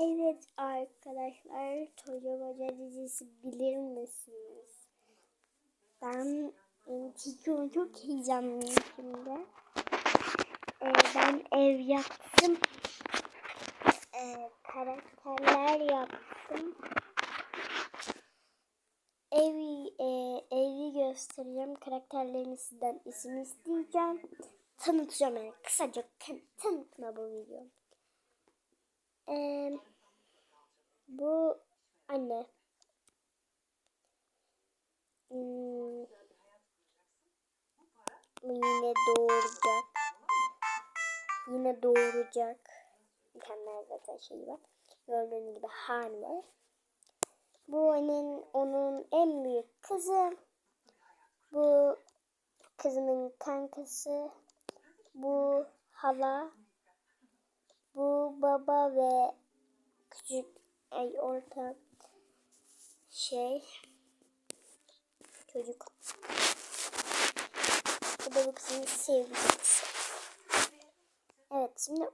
Evet arkadaşlar Çocuk Hoca dizisi bilir misiniz? Ben çünkü çok heyecanlıyım şimdi. Ee, ben ev yaptım. Ee, karakterler yaptım. Evi, e, evi göstereceğim. Karakterlerini sizden isim isteyeceğim. Tanıtacağım yani. Kısaca tan- tanıtma bu video. Ee, bu anne. Hmm, yine doğuracak. Yine doğuracak. Mükemmel zaten şeyi var. Gördüğünüz gibi hamile. Bu onun, onun en büyük kızı. Bu kızımın kankası. Bu hala. Bu baba ve küçük ay orta şey çocuk. Bu da bu sevgilisi. Evet şimdi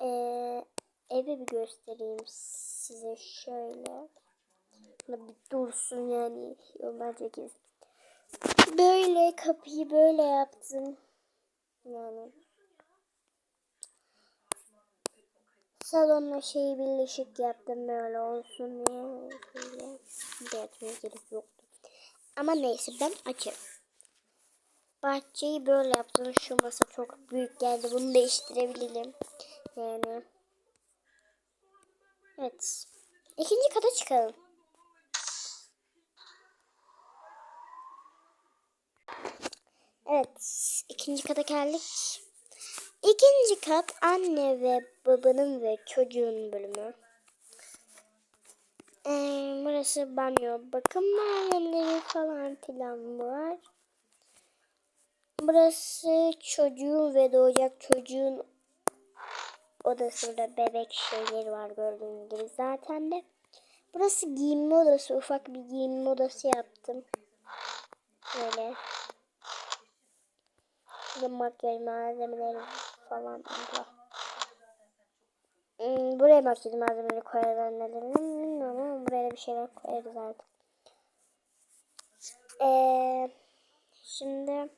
eee evi bir göstereyim size şöyle. Bir dursun yani yollar çekilsin. Böyle kapıyı böyle yaptım. Yani salonla şeyi birleşik yaptım böyle olsun diye. Şöyle bir açmaya gerek yoktu. Ama neyse ben açarım. Bahçeyi böyle yaptım. Şu masa çok büyük geldi. Bunu değiştirebilirim. Yani. Evet. İkinci kata çıkalım. Evet. ikinci kata geldik. İkinci kat anne ve babanın ve çocuğun bölümü. Ee, burası banyo. Bakım malzemeleri falan filan var. Burası çocuğun ve doğacak çocuğun odası. Burada bebek şeyleri var gördüğünüz gibi zaten de. Burası giyinme odası. Ufak bir giyinme odası yaptım. Böyle. Burada makyaj malzemeleri falan var. Hmm, buraya makyaj malzemeleri koyarlar neden bilmiyorum ama buraya bir şeyler koyarız artık. Ee, şimdi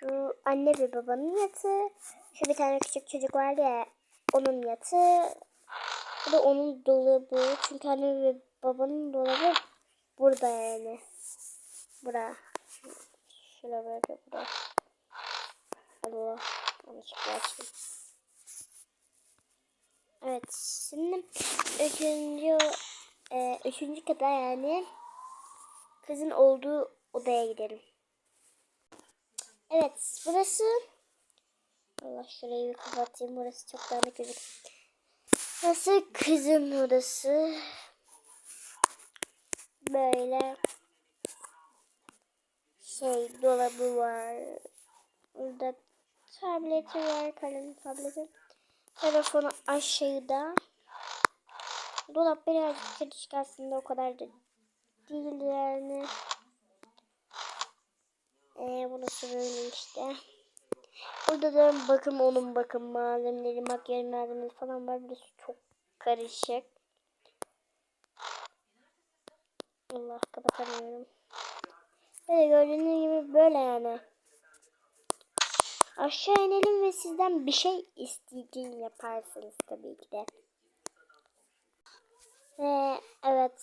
şu anne ve babanın yatı. Şu bir tane küçük çocuk vardı ya onun yatı. Bu da onun dolabı. Çünkü anne ve babanın dolabı burada yani. Bura. Şurada böyle bura. Allah. Yanlışlıkla açtım. Evet. Şimdi üçüncü e, üçüncü kata yani kızın olduğu odaya gidelim. Evet. Burası Allah şurayı bir kapatayım. Burası çok dağınık gözüküyor. Burası kızın odası. Böyle şey dolabı var. Burada tableti var. Kalem tableti. Telefonu aşağıda. Dolap birazcık karışık aslında o kadar da değil yani. Ee, burası böyle işte. Burada da bakım onun bakım malzemeleri, makyaj malzemeleri falan var. Burası çok karışık. Allah kapatamıyorum. Böyle gördüğünüz gibi böyle yani. Aşağı inelim ve sizden bir şey isteyeceğim yaparsınız tabii ki de. Ve evet.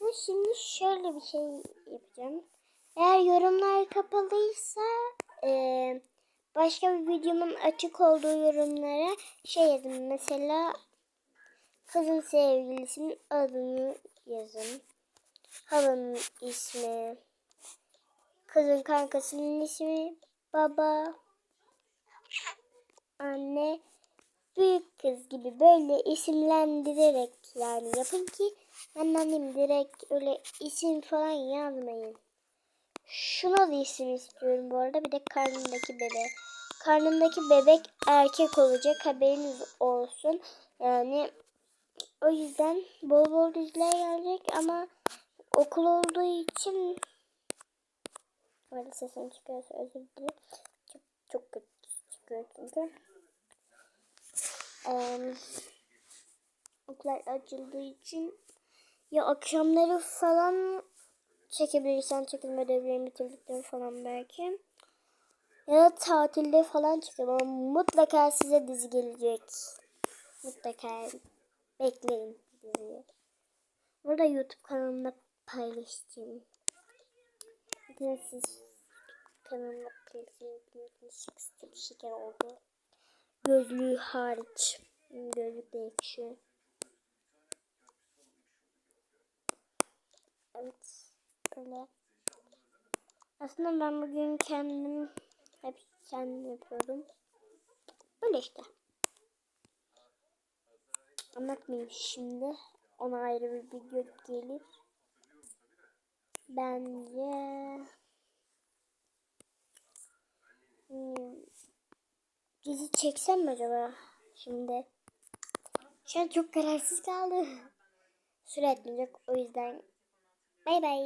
Ve şimdi şöyle bir şey yapacağım. Eğer yorumlar kapalıysa e, başka bir videomun açık olduğu yorumlara şey yazın. Mesela kızın sevgilisinin adını yazın. Halanın ismi. Kızın kankasının ismi. Baba. Anne. Büyük kız gibi böyle isimlendirerek yani yapın ki ben annem direkt öyle isim falan yazmayın. Şuna da isim istiyorum bu arada. Bir de karnındaki bebek. Karnındaki bebek erkek olacak. Haberiniz olsun. Yani o yüzden bol bol diziler gelecek ama okul olduğu için Böyle sesim çıkıyorsa özür dilerim. Çok, kötü çıkıyor çünkü. Eee okullar açıldığı için ya akşamları falan çekebilirsen çekim ödevlerimi bitirdikleri falan belki. Ya da tatilde falan çekerim ama mutlaka size dizi gelecek. Mutlaka bekleyin diziyi. Burada YouTube kanalımda paylaşacağım. Bakın siz kanalımda paylaşacağım. şeker oldu. Gözlüğü hariç. Gözlük de yakışıyor. Evet. Öyle. Aslında ben bugün kendim hep kendim yapıyorum. Böyle işte. Anlatmayayım şimdi. Ona ayrı bir video gelir. Bence hmm, dizi çeksem mi acaba şimdi? Şu an çok kararsız kaldım. Süre etmeyecek o yüzden bay bay.